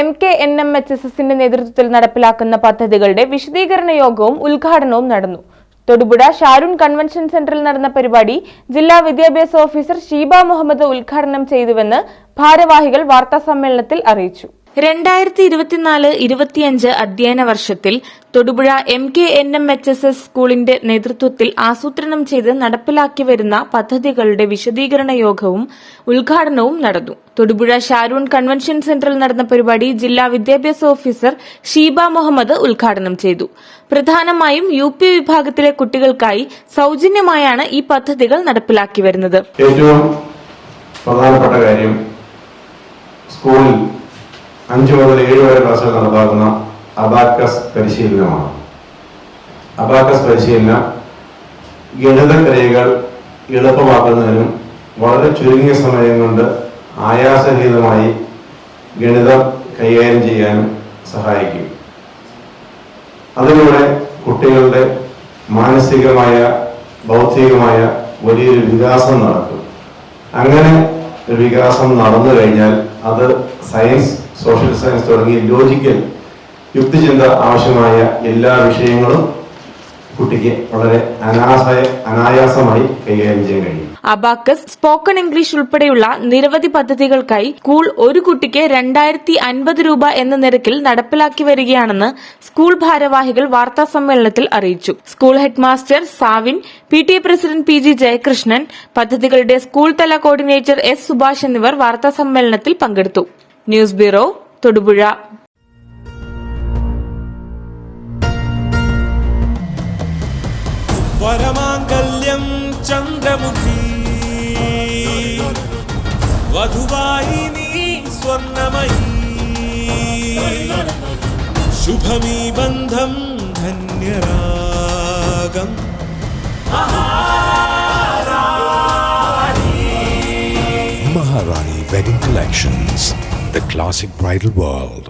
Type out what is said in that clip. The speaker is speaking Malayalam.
M K N M H S എസിന്റെ നേതൃത്വത്തിൽ നടപ്പിലാക്കുന്ന പദ്ധതികളുടെ വിശദീകരണ യോഗവും ഉദ്ഘാടനവും നടന്നു. തൊടുപുഴ ഷാരുൺ കൺവെൻഷൻ സെന്ററിൽ നടന്ന പരിപാടി ജില്ലാ വിദ്യാഭ്യാസ ഓഫീസർ ഷീബ മുഹമ്മദ് ഉദ്ഘാടനം ചെയ്തുവെന്ന് ഭാരവാഹികൾ വാർത്താസമ്മേളനത്തിൽ അറിയിച്ചു. രണ്ടായിരത്തി ഇരുപത്തിനാല് ഇരുപത്തിയഞ്ച് അധ്യയന വർഷത്തിൽ Thodupuzha M K N M H S S സ്കൂളിന്റെ നേതൃത്വത്തിൽ ആസൂത്രണം ചെയ്ത് നടപ്പിലാക്കി വരുന്ന പദ്ധതികളുടെ വിശദീകരണ യോഗവും ഉദ്ഘാടനവും നടന്നു. തൊടുപുഴ ഷാരൂൺ കൺവെൻഷൻ സെന്ററിൽ നടന്ന പരിപാടി ജില്ലാ വിദ്യാഭ്യാസ ഓഫീസർ ഷീബ മുഹമ്മദ് ഉദ്ഘാടനം ചെയ്തു. പ്രധാനമായും യു പി വിഭാഗത്തിലെ കുട്ടികൾക്കായി സൌജന്യമായാണ് ഈ പദ്ധതികൾ നടപ്പിലാക്കി വരുന്നത്. ഏറ്റവും പ്രധാനപ്പെട്ട കാര്യം സ്കൂളിൽ അഞ്ചു മുതൽ ഏഴ് വരെ ക്ലാസ്സുകൾ നടപ്പാക്കുന്ന അബാക്കസ് പരിശീലനമാണ്. അബാക്കസ് പരിശീലനം ഗണിത ക്രിയകൾ എളുപ്പമാക്കുന്നതിനും വളരെ ചുരുങ്ങിയ സമയം കൊണ്ട് ആയാസരഹിതമായി ഗണിതം കൈകാര്യം ചെയ്യാനും സഹായിക്കും. അതിലൂടെ കുട്ടികളുടെ മാനസികമായ ബൗദ്ധികമായ വലിയൊരു വികാസം നടക്കും. അങ്ങനെ വികാസം നടന്നു കഴിഞ്ഞാൽ അത് സയൻസ് സോഷ്യൽ സയൻസ് തുടങ്ങിയ ലോജിക്കൽ യുക്തിചിന്ത ആവശ്യമായ എല്ലാ വിഷയങ്ങളും കുട്ടിക്ക് വളരെ അനാസായ അനായാസമായി കൈകാര്യം ചെയ്യാൻ കഴിയും. അബാക്കസ് സ്പോക്കൺ ഇംഗ്ലീഷ് ഉൾപ്പെടെയുള്ള നിരവധി പദ്ധതികൾക്കായി സ്കൂൾ ഒരു കുട്ടിക്ക് രണ്ടായിരത്തി അൻപത് രൂപ എന്ന നിരക്കിൽ നടപ്പിലാക്കി വരികയാണെന്ന് സ്കൂൾ ഭാരവാഹികൾ വാർത്താ സമ്മേളനത്തിൽ അറിയിച്ചു. School headmaster Savin P T A president P G Jayakrishnan പദ്ധതികളുടെ സ്കൂൾ തല കോർഡിനേറ്റർ എസ് സുഭാഷ് എന്നിവർ വാർത്താ സമ്മേളനത്തിൽ പങ്കെടുത്തു. News bureau Thodupuzha. వరమాంగల్యం చంద్రముఖి వధువాయిని స్వర్ణమయీ శుభమీ బంధం ధన్యరాగం Maharani wedding collections the classic bridal world